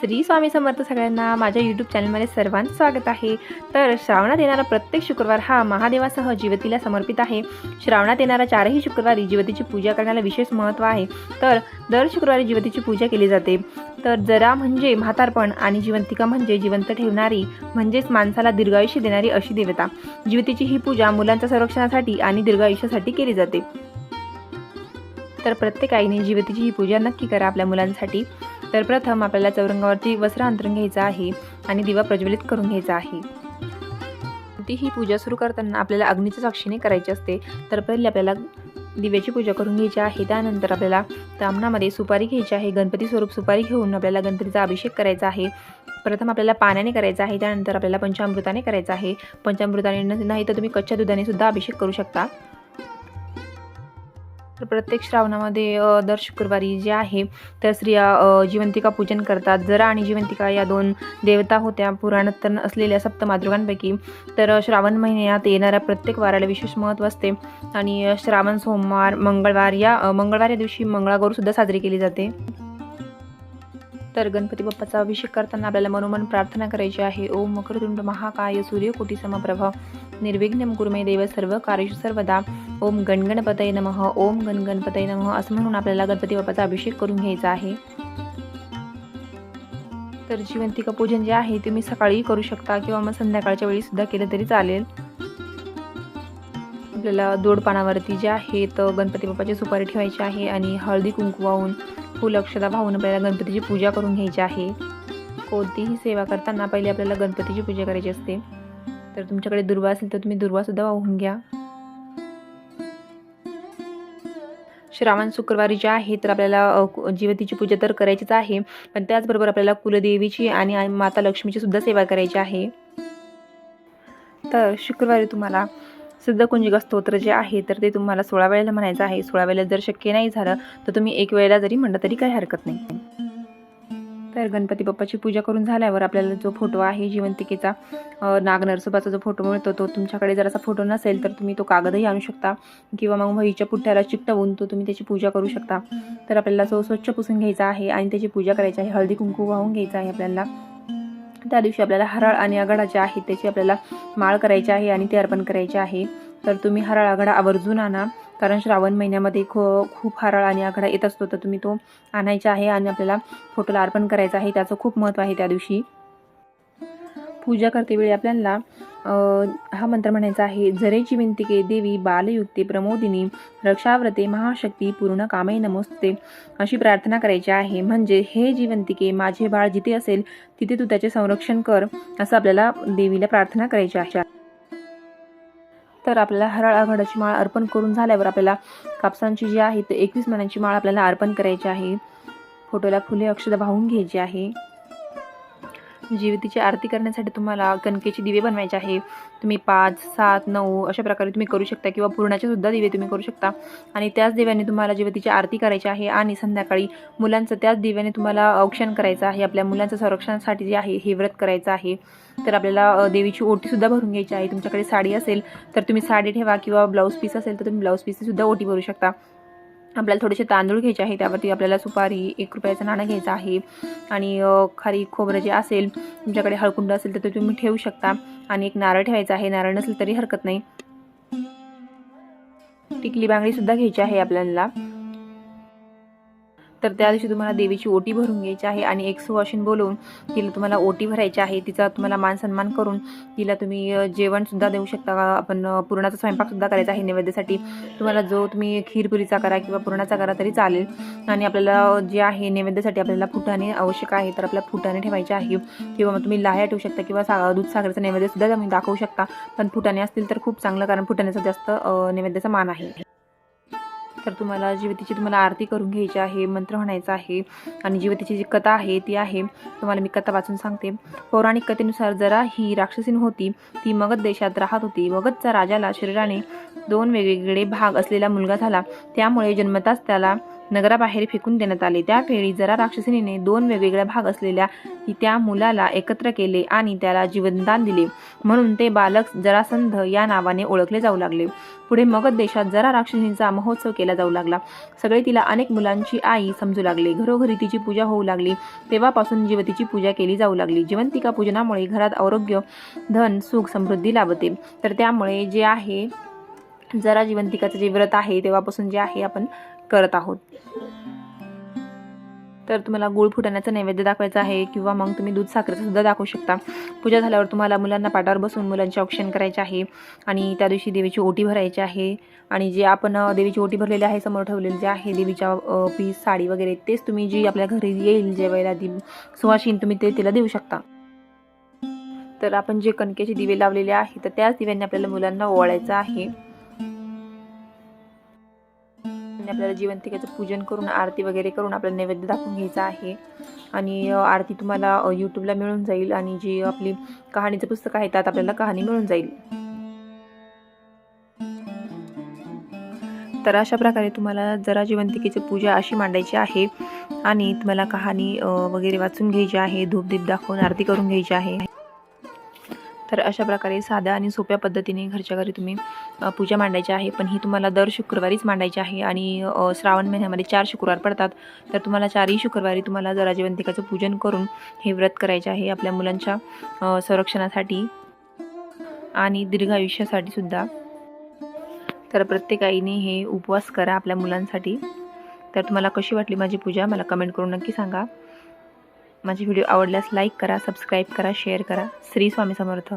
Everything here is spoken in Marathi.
श्री स्वामी समर्थ सगळ्यांना माझ्या यूट्यूब चॅनलमध्ये सर्वांचं स्वागत आहे. तर श्रावणात येणारा प्रत्येक शुक्रवार हा महादेवासह जीवतीला समर्पित आहे. श्रावणात येणारा चारही शुक्रवारी जीवतीची पूजा करण्याला विशेष महत्त्व आहे. तर दर शुक्रवारी जीवतीची पूजा केली जाते. तर जरा म्हणजे म्हातारपण आणि जिवंतिका म्हणजे जिवंत ठेवणारी म्हणजेच माणसाला दीर्घायुष्य देणारी अशी देवता. जीवतीची ही पूजा मुलांच्या संरक्षणासाठी आणि दीर्घायुष्यासाठी केली जाते. तर प्रत्येक आईने जीवतीची ही पूजा नक्की करा आपल्या मुलांसाठी. तर प्रथम आपल्याला चौरंगावरती वस्त्र अंतरून घ्यायचं आहे आणि दिवा प्रज्वलित करून घ्यायचा आहे. ती ही पूजा सुरू करताना आपल्याला अग्नीच्या साक्षीने करायची असते तर पहिले आपल्याला दिव्याची पूजा करून घ्यायची आहे. त्यानंतर आपल्याला तामणामध्ये सुपारी घ्यायची आहे. गणपती स्वरूप सुपारी घेऊन आपल्याला गणपतीचा अभिषेक करायचा आहे. प्रथम आपल्याला पाण्याने करायचा आहे. त्यानंतर आपल्याला पंचामृताने करायचा आहे. पंचामृताने न- नाही तर तुम्ही कच्च्या दुधाने सुद्धा अभिषेक करू शकता. तर प्रत्येक श्रावणामध्ये दर शुक्रवारी जे आहे तर स्त्रिया जिवंतिका पूजन करतात. जरा आणि जिवंतिका या दोन देवता होत्या पुराणात असलेल्या सप्तमातृकांपैकी. तर श्रावण महिन्यात येणाऱ्या प्रत्येक वाराला विशेष महत्त्व असते. आणि श्रावण सोमवार मंगळवार या मंगळवार या दिवशी मंगळागौरसुद्धा साजरी केली जाते. तर गणपती बाप्पाचा अभिषेक करताना आपल्याला मनोमन प्रार्थना करायची आहे. ओम मकरतुंड महाकाय सूर्यकोटी समप्रभ. निर्विघ्न कुर्मे देव सर्व कार्यशु सर्वदा. ओम गणगणपतय नमः ओम गणगणपतय नमः असं म्हणून आपल्याला गणपती बाप्पाचा अभिषेक करून घ्यायचा आहे. तर जिवंतिका पूजन जे आहे ते मी सकाळी करू शकता किंवा मग संध्याकाळच्या वेळी सुद्धा केलं तरी चालेल. आपल्याला दोड पानावरती जे आहे तर गणपती बाप्पाची सुपारी ठेवायची आहे आणि हळदी कुंकू वाहून फुल अक्षता वाहून आपल्याला गणपतीची पूजा करून घ्यायची आहे. कोणतीही सेवा करताना पहिले आपल्याला गणपतीची पूजा करायची असते. तर तुमच्याकडे दुर्वा असेल तर तुम्ही दुर्वासुद्धा वाहून घ्या. श्रावण शुक्रवारी जे आहे तर आपल्याला कु- जीवतीची पूजा तर करायचीच आहे. पण त्याचबरोबर आपल्याला कुलदेवीची आणि माता लक्ष्मीची सुद्धा सेवा करायची आहे. तर शुक्रवारी तुम्हाला सिद्धकुंजिका स्तोत्र जे आहे तर ते तुम्हाला सोळा वेळेला म्हणायचं आहे. सोळा वेळेला जर शक्य नाही झालं तर तुम्ही एक वेळेला जरी म्हणलं तरी काही हरकत नाही. तर गणपती बाप्पाची पूजा करून झाल्यावर आपल्याला जो फोटो आहे जिवंतिकेचा नाग नरसोबाचा जो फोटो मिळतो तो तुमच्याकडे जर असा फोटो नसेल तर तुम्ही तो कागदही आणू शकता किंवा मग वहीच्या पुठ्ठ्याला चिकटवून तो तुम्ही त्याची पूजा करू शकता. तर आपल्याला तो स्वच्छ पुसून घ्यायचा आहे आणि त्याची पूजा करायची आहे हळदी कुंकू वाहून घ्यायचा आहे आपल्याला. त्या दिवशी आपल्याला हरळ आणि आघाडा जे आहे त्याची आपल्याला माळ करायची आहे आणि ते अर्पण करायचे आहे. तर तुम्ही हराळ आघाडा आवर्जून आणा. कारण श्रावण महिन्यामध्ये खो खूप हराळ आणि आघाडा येत असतो. तर तुम्ही तो आणायचा आहे आणि आपल्याला फोटोला अर्पण करायचा आहे. त्याचं खूप महत्त्व आहे त्या दिवशी. पूजा करते वेळी आपल्याला हा मंत्र म्हणायचा आहे जरेची विंतिके देवी बालयुक्ते प्रमोदिनी रक्षाव्रते महाशक्ती पूर्ण कामे नमोस्ते. अशी प्रार्थना करायची आहे. म्हणजे हे जिवंतिके माझे बाळ जिथे असेल तिथे तू त्याचे संरक्षण कर असं आपल्याला देवीला प्रार्थना करायची आहे. तर आपल्याला हरळ आघाडाची माळ अर्पण करून झाल्यावर आपल्याला कापसांची जी आहे ते एकवीस मनांची माळ आपल्याला अर्पण करायची आहे. फोटोला फुले अक्षता वाहून घ्यायची आहे. जीवितीची आरती करण्यासाठी तुम्हाला कणकेचे दिवे बनवायचे आहे. तुम्ही पाच सात नऊ अशा प्रकारे तुम्ही करू शकता किंवा पूर्णाचे सुद्धा दिवे तुम्ही करू शकता. आणि त्याच दिव्याने तुम्हाला जीवितीची आरती करायची आहे आणि संध्याकाळी मुलांचं त्याच दिव्याने तुम्हाला औक्षण करायचं आहे. आपल्या मुलांचं संरक्षणासाठी जे आहे हे व्रत करायचं आहे. तर आपल्याला देवीची ओटीसुद्धा भरून घ्यायची आहे. तुमच्याकडे साडी असेल तर तुम्ही साडी ठेवा किंवा ब्लाऊज पीस असेल तर तुम्ही ब्लाऊज पीससुद्धा ओटी भरू शकता. आपल्याला थोडेसे तांदूळ घ्यायचे आहे त्यावरती आपल्याला सुपारी एक रुपयाचं नाणं घ्यायचं आहे. आणि खारी खोबरं जे असेल तुमच्याकडे हळकुंड असेल तर ते तुम्ही ठेवू शकता. आणि एक नारळ ठेवायचा आहे नारळ नसेल तरी हरकत नाही. टिकली बांगडीसुद्धा घ्यायची आहे आपल्याला. तर त्या दिवशी तुम्हाला देवीची ओटी भरून घ्यायची आहे आणि एक सुवासिन बोलवून तिला तुम्हाला ओटी भरायची आहे. तिचा तुम्हाला मान सन्मान करून तिला तुम्ही जेवणसुद्धा देऊ शकता. आपण पुरणाचा स्वयंपाकसुद्धा करायचा आहे नैवेद्यासाठी. तुम्हाला जो तुम्ही खीरपुरीचा करा किंवा पुरणाचा करा तरी चालेल. आणि आपल्याला जे आहे नैवेद्यासाठी आपल्याला फुटाणे आवश्यक आहे तर आपल्याला फुटाणे ठेवायचे आहे. किंवा मग तुम्ही लाह्या ठेवू शकता किंवा सा दूध साखरेचा नैवेद्यसुद्धा तुम्ही दाखवू शकता. पण फुटाणे असतील तर खूप चांगलं कारण फुटाण्याचा जास्त नैवेद्याचा मान आहे. तर तुम्हाला जीवतीची तुम्हाला आरती करून घ्यायची आहे मंत्र म्हणायचा आहे आणि जीवतीची जी कथा आहे ती आहे. तुम्हाला मी कथा वाचून सांगते. पौराणिक कथेनुसार जरा ही राक्षसीन होती ती मगध देशात राहत होती. मगधच्या राजाला शरीराने दोन वेगवेगळे भाग असलेला मुलगा झाला. त्यामुळे जन्मताच त्याला नगराबाहेर फेकून देण्यात आले. त्यावेळी जरा राक्षसिनीने दोन वेगवेगळ्या भाग असलेल्या त्या मुलाला एकत्र केले आणि त्याला जीवनदान दिले. म्हणून ते बालक जरासंध या नावाने ओळखले जाऊ लागले. पुढे मगध देशात जरा राक्षसींचा महोत्सव केला जाऊ लागला. सगळे तिला अनेक मुलांची आई समजू लागले. घरोघरी तिची पूजा होऊ लागली. तेव्हापासून जीवतीची पूजा केली जाऊ लागली. जिवंतिका पूजनामुळे घरात आरोग्य धन सुख समृद्धी लाभते. तर त्यामुळे जे आहे जरा जिवंतिकाचं जे व्रत आहे तेव्हापासून जे आहे आपण करत आहोत. तर तुम्हाला गुळ फुटाण्याचं नैवेद्य दाखवायचं आहे किंवा मग तुम्ही दूध साखरेचं सुद्धा दाखवू शकता. पूजा झाल्यावर तुम्हाला मुलांना पाटावर बसून मुलांचे औक्षण करायचे आहे आणि त्या दिवशी देवीची ओटी भरायची आहे आणि जे आपण देवीची ओटी भरलेली आहे समोर ठेवलेली जे आहे देवीच्या पीस साडी वगैरे तेच तुम्ही जी आपल्या घरी येईल जे वेळेला सुवाशीन तुम्ही ते तिला देऊ शकता. तर आपण जे कणकेचे दिवे लावलेले आहे तर त्याच दिव्यांनी आपल्याला मुलांना ओवाळायचं आहे. आणि आपल्याला जिवंतिकेचं पूजन करून आरती वगैरे करून आपल्याला नैवेद्य दाखवून घ्यायचं आहे. आणि आरती तुम्हाला यूट्यूबला मिळून जाईल आणि जी आपली कहाणीचं पुस्तक आहे त्यात आपल्याला कहाणी मिळून जाईल. तर अशा प्रकारे तुम्हाला जरा जिवंतिकेची पूजा अशी मांडायची आहे. आणि तुम्हाला कहाणी वगैरे वाचून घ्यायची आहे धूपदीप दाखवून आरती करून घ्यायची आहे. तर अशा प्रकारे साध्या आणि सोप्या पद्धतीने घरच्या घरी तुम्ही पूजा मांडायची आहे. पण ही तुम्हाला दर शुक्रवारीच मांडायची आहे आणि श्रावण महिन्यामध्ये चार शुक्रवार पडतात. तर तुम्हाला चारही शुक्रवारी तुम्हाला जराजीवंतिकाचं पूजन करून हे व्रत करायचे आहे आपल्या मुलांच्या संरक्षणासाठी आणि दीर्घ आयुष्यासाठी सुद्धा. तर प्रत्येक आईने हे उपवास करा आपल्या मुलांसाठी. तर तुम्हाला कशी वाटली माझी पूजा? मला कमेंट करून नक्की सांगा. माझी व्हिडिओ आवडल्यास लाईक करा सबस्क्राईब करा शेअर करा. श्री स्वामी समर्थ.